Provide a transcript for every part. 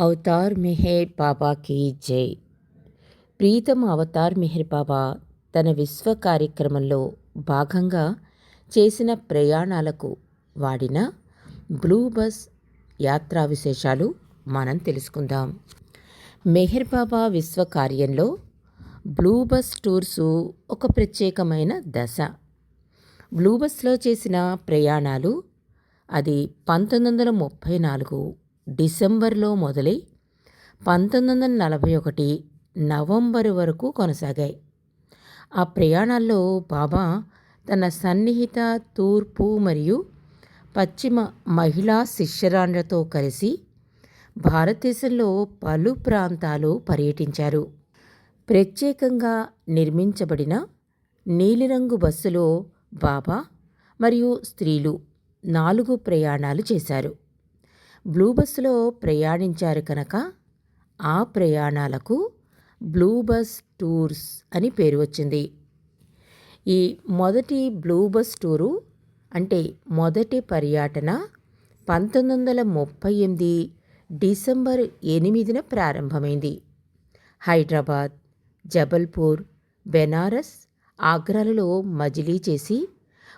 Avatar Meher బాబాకి జై. Pritam Avatar Meher బాబా తన విశ్వ కార్యక్రమంలో భాగంగా చేసిన ప్రయాణాలకు వాడిన బ్లూ బస్ యాత్రా విశేషాలు మనం తెలుసుకుందాం. మెహర్ బాబా విశ్వ కార్యంలో బ్లూ బస్ టూర్సు ఒక ప్రత్యేకమైన దశ. బ్లూ బస్లో చేసిన ప్రయాణాలు అది పంతొమ్మిది వందల ముప్పై నాలుగు డిసెంబర్లో మొదలై పంతొమ్మిది వందల నలభై ఒకటి నవంబర్ వరకు కొనసాగాయి. ఆ ప్రయాణాల్లో బాబా తన సన్నిహిత తూర్పు మరియు పశ్చిమ మహిళా శిష్యరాండ్రతో కలిసి భారతదేశంలో పలు ప్రాంతాలు పర్యటించారు. ప్రత్యేకంగా నిర్మించబడిన నీలిరంగు బస్సులో బాబా మరియు స్త్రీలు నాలుగు ప్రయాణాలు చేశారు. బ్లూ బస్సులో ప్రయాణించారు కనుక ఆ ప్రయాణాలకు బ్లూ బస్ టూర్స్ అని పేరు వచ్చింది. ఈ మొదటి బ్లూ బస్ టూరు అంటే మొదటి పర్యటన పంతొమ్మిది వందల ముప్పై ఎనిమిది డిసెంబర్ ఎనిమిదిన ప్రారంభమైంది. హైదరాబాద్ జబల్పూర్ బెనారస్ ఆగ్రాలలో మజిలీ చేసి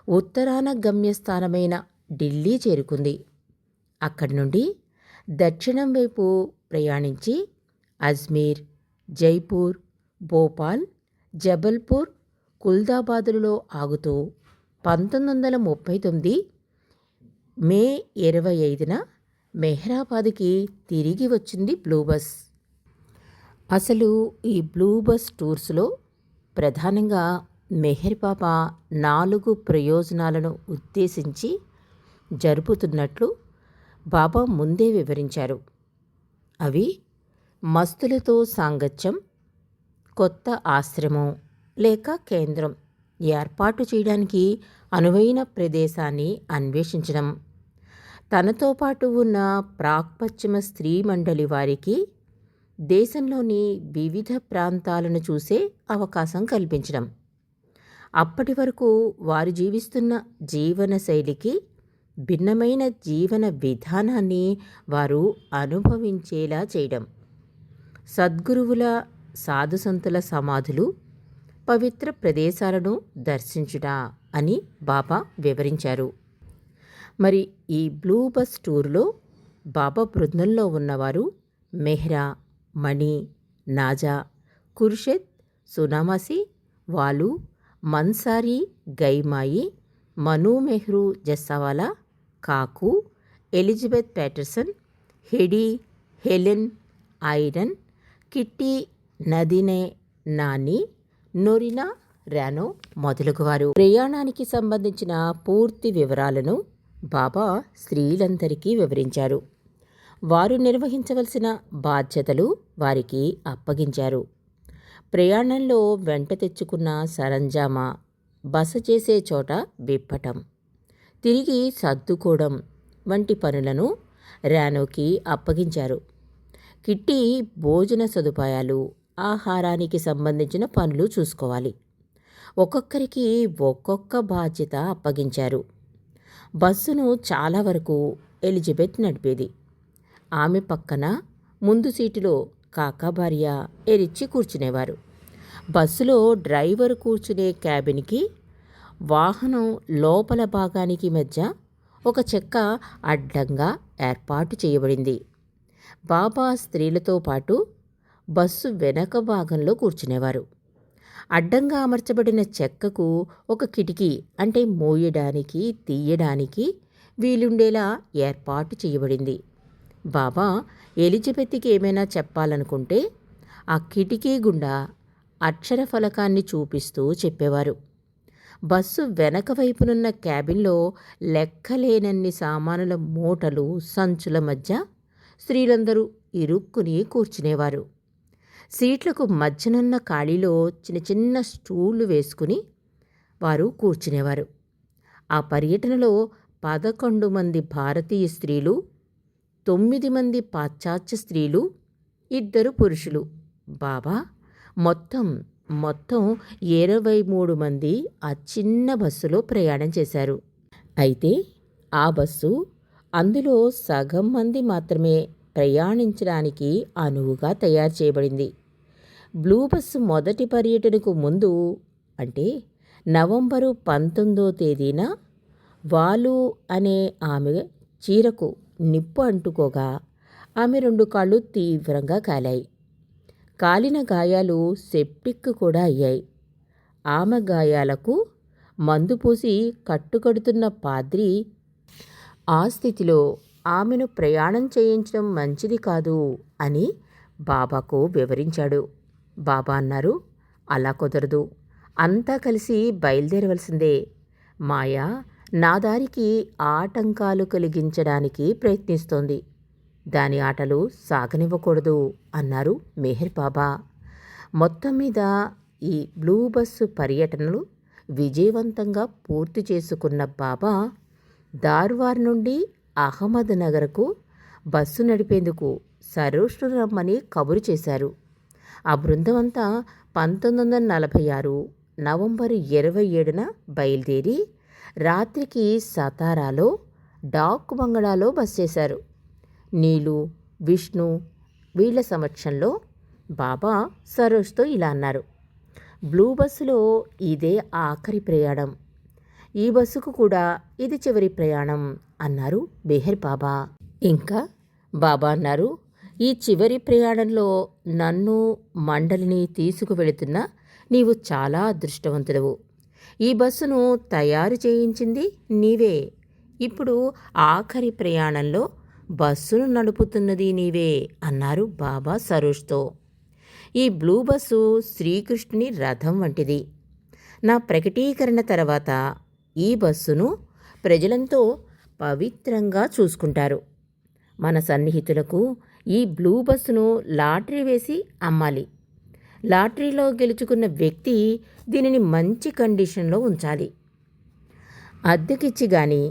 ఉత్తరాన గమ్యస్థానమైన ఢిల్లీ చేరుకుంది. అక్కడి నుండి దక్షిణం వైపు ప్రయాణించి అజ్మీర్ జైపూర్ భోపాల్ జబల్పూర్ కుల్దాబాదులలో ఆగుతూ పంతొమ్మిది వందల ముప్పై తొమ్మిది మే ఇరవై ఐదున మెహ్రాబాద్కి తిరిగి వచ్చింది బ్లూ బస్. అసలు ఈ బ్లూ బస్ టూర్స్లో ప్రధానంగా మెహర్ బాబా నాలుగు ప్రయోజనాలను ఉద్దేశించి జరుపుతున్నట్లు బాబా ముందే వివరించారు. అవి మస్తులతో సాంగత్యం కొత్త ఆశ్రమం లేక కేంద్రం ఏర్పాటు చేయడానికి అనువైన ప్రదేశాన్ని అన్వేషించడం. తనతో పాటు ఉన్న ప్రాక్పశ్చిమ స్త్రీ మండలి వారికి దేశంలోని వివిధ ప్రాంతాలను చూసే అవకాశం కల్పించడం. అప్పటి వరకు వారు జీవిస్తున్న జీవన శైలికి భిన్నమైన జీవన విధానాన్ని వారు అనుభవించేలా చేయడం. సద్గురువుల సాధుసంతుల సమాధులు పవిత్ర ప్రదేశాలను దర్శించుట అని బాబా వివరించారు. మరి ఈ బ్లూ బస్ టూర్లో బాబా బృందంలో ఉన్నవారు మెహ్రా మణి నాజా కుర్షెద్ సునామాసి వాలు మన్సారి గైమాయి Manu Mehru Jessawala Kaku Elizabeth Patterson Heidi Helen Irene Kitty Nadine Nani Norina Rano మొదలగువారు. ప్రయాణానికి సంబంధించిన పూర్తి వివరాలను బాబా స్త్రీలందరికీ వివరించారు. వారు నిర్వహించవలసిన బాధ్యతలు వారికి అప్పగించారు. ప్రయాణంలో వెంట తెచ్చుకున్న సరంజామా బస చేసే చోట విప్పటం తిరిగి సర్దుకోవడం వంటి పనులను రానోకి అప్పగించారు. కిట్టి భోజన సదుపాయాలు ఆహారానికి సంబంధించిన పనులు చూసుకోవాలి. ఒక్కొక్కరికి ఒక్కొక్క బాధ్యత అప్పగించారు. బస్సును చాలా వరకు ఎలిజబెత్ నడిపేది. ఆమె పక్కన ముందు సీటులో కాకా భార్య ఎరిచ్చి కూర్చునేవారు. బస్సులో డ్రైవర్ కూర్చునే క్యాబిన్కి వాహనం లోపల భాగానికి మధ్య ఒక చెక్క అడ్డంగా ఏర్పాటు చేయబడింది. బాబా స్త్రీలతో పాటు బస్సు వెనక భాగంలో కూర్చునేవారు. అడ్డంగా అమర్చబడిన చెక్కకు ఒక కిటికీ అంటే మోయడానికి తీయడానికి వీలుండేలా ఏర్పాటు చేయబడింది. బాబా ఎలిజబెత్కి ఏమైనా చెప్పాలనుకుంటే ఆ కిటికీ గుండా అక్షర ఫలకాన్ని చూపిస్తూ చెప్పేవారు. బస్సు వెనక వైపునున్న క్యాబిన్లో లెక్కలేనన్ని సామానుల మూటలు సంచుల మధ్య స్త్రీలందరూ ఇరుక్కుని కూర్చునేవారు. సీట్లకు మధ్యనున్న ఖాళీలో చిన్న చిన్న స్టూళ్ళు వేసుకుని వారు కూర్చునేవారు. ఆ పర్యటనలో పదకొండు మంది భారతీయ స్త్రీలు తొమ్మిది మంది పాశ్చాత్య స్త్రీలు ఇద్దరు పురుషులు. బాబా మొత్తం మొత్తం ఇరవై మూడు మంది ఆ చిన్న బస్సులో ప్రయాణం చేశారు. అయితే ఆ బస్సు అందులో సగం మంది మాత్రమే ప్రయాణించడానికి అనువుగా తయారు చేయబడింది. బ్లూ బస్సు మొదటి పర్యటనకు ముందు అంటే నవంబరు పంతొమ్మిదో తేదీన వాలు అనే ఆమె చీరకు నిప్పు అంటుకోగా ఆమె రెండు కాళ్ళు తీవ్రంగా కాలాయి. కాలిన గాయాలు సెప్టిక్ కూడా అయ్యాయి. ఆమె గాయాలకు మందు పూసి కట్టుకడుతున్న పాద్రి ఆ స్థితిలో ఆమెను ప్రయాణం చేయించడం మంచిది కాదు అని బాబాకు వివరించాడు. బాబా అన్నారు అలా కుదరదు. అంతా కలిసి బయలుదేరవలసిందే. మాయా నా దారికి ఆటంకాలు కలిగించడానికి ప్రయత్నిస్తోంది. దాని ఆటలు సాగనివ్వకూడదు అన్నారు మెహర్ బాబా. మొత్తం మీద ఈ బ్లూ బస్సు పర్యటనలు విజయవంతంగా పూర్తి చేసుకున్న బాబా దార్వార్ నుండి అహ్మద్ నగర్కు బస్సు నడిపేందుకు సరోష్ను రమ్మని కబురు చేశారు. ఆ బృందం అంతా పంతొమ్మిది వందల నలభై ఆరు నవంబర్ ఇరవై ఏడున బయలుదేరి రాత్రికి సతారాలో డాక్ బంగళాలో బస్ చేశారు. నీలు విష్ణు వీళ్ళ సమక్షంలో బాబా సరోజ్తో ఇలా అన్నారు. బ్లూ బస్సులో ఇదే ఆఖరి ప్రయాణం. ఈ బస్సుకు కూడా ఇది చివరి ప్రయాణం అన్నారు బెహర్ బాబా. ఇంకా బాబా అన్నారు ఈ చివరి ప్రయాణంలో నన్ను మండలిని తీసుకువెళుతున్న నీవు చాలా అదృష్టవంతుడవు. ఈ బస్సును తయారు చేయించింది నీవే. ఇప్పుడు ఆఖరి ప్రయాణంలో బస్సును నడుపుతున్నది నీవే అన్నారు బాబా సరోజ్తో ఈ బ్లూ బస్సు శ్రీకృష్ణుని రథం వంటిది. నా ప్రకటీకరణ తర్వాత ఈ బస్సును ప్రజలంతో పవిత్రంగా చూసుకుంటారు. మన సన్నిహితులకు ఈ బ్లూ బస్సును లాటరీ వేసి అమ్మాలి. లాటరీలో గెలుచుకున్న వ్యక్తి దీనిని మంచి కండిషన్లో ఉంచాలి. అద్దెకిచ్చి కానీ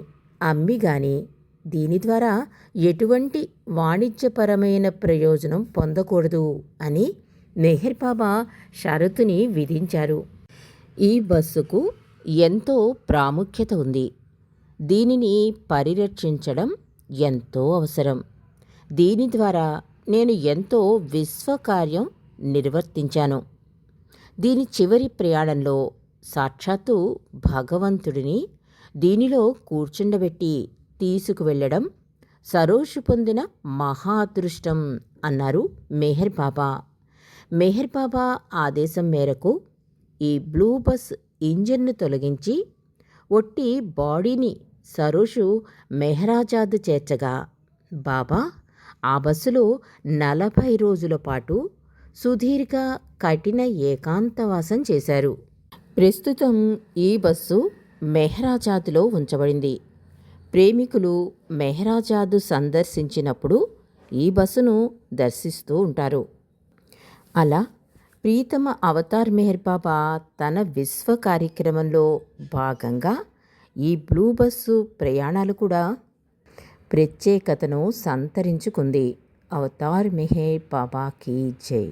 అమ్మి కానీ దీని ద్వారా ఎటువంటి వాణిజ్యపరమైన ప్రయోజనం పొందకూడదు అని మెహర్ బాబా షరతుని విధించారు. ఈ బస్సుకు ఎంతో ప్రాముఖ్యత ఉంది. దీనిని పరిరక్షించడం ఎంతో అవసరం. దీని ద్వారా నేను ఎంతో విశ్వకార్యం నిర్వర్తించాను. దీని చివరి ప్రయాణంలో సాక్షాత్తు భగవంతుడిని దీనిలో కూర్చుండబెట్టి తీసుకువెళ్ళడం సరోషు పొందిన మహా అదృష్టం అన్నారు మెహర్ బాబా మెహర్ బాబా ఆదేశం మేరకు ఈ బ్లూ బస్ ఇంజిన్ను తొలగించి ఒట్టి బాడీని సరోషు మెహరాజాద్ చేర్చగా. బాబా ఆ బస్సులో నలభై రోజుల పాటు సుదీర్ఘ కఠిన ఏకాంతవాసం చేశారు. ప్రస్తుతం ఈ బస్సు మెహరాజాద్లో ఉంచబడింది. ప్రేమికులు మెహరాజాద్ సందర్శించినప్పుడు ఈ బస్సును దర్శిస్తూ ఉంటారు. అలా ప్రీతమ అవతార్ మెహర్ బాబా తన విశ్వ కార్యక్రమంలో భాగంగా ఈ బ్లూ బస్సు ప్రయాణాలు కూడా ప్రత్యేకతను సంతరించుకుంది. అవతార్ మెహర్ బాబాకి జై.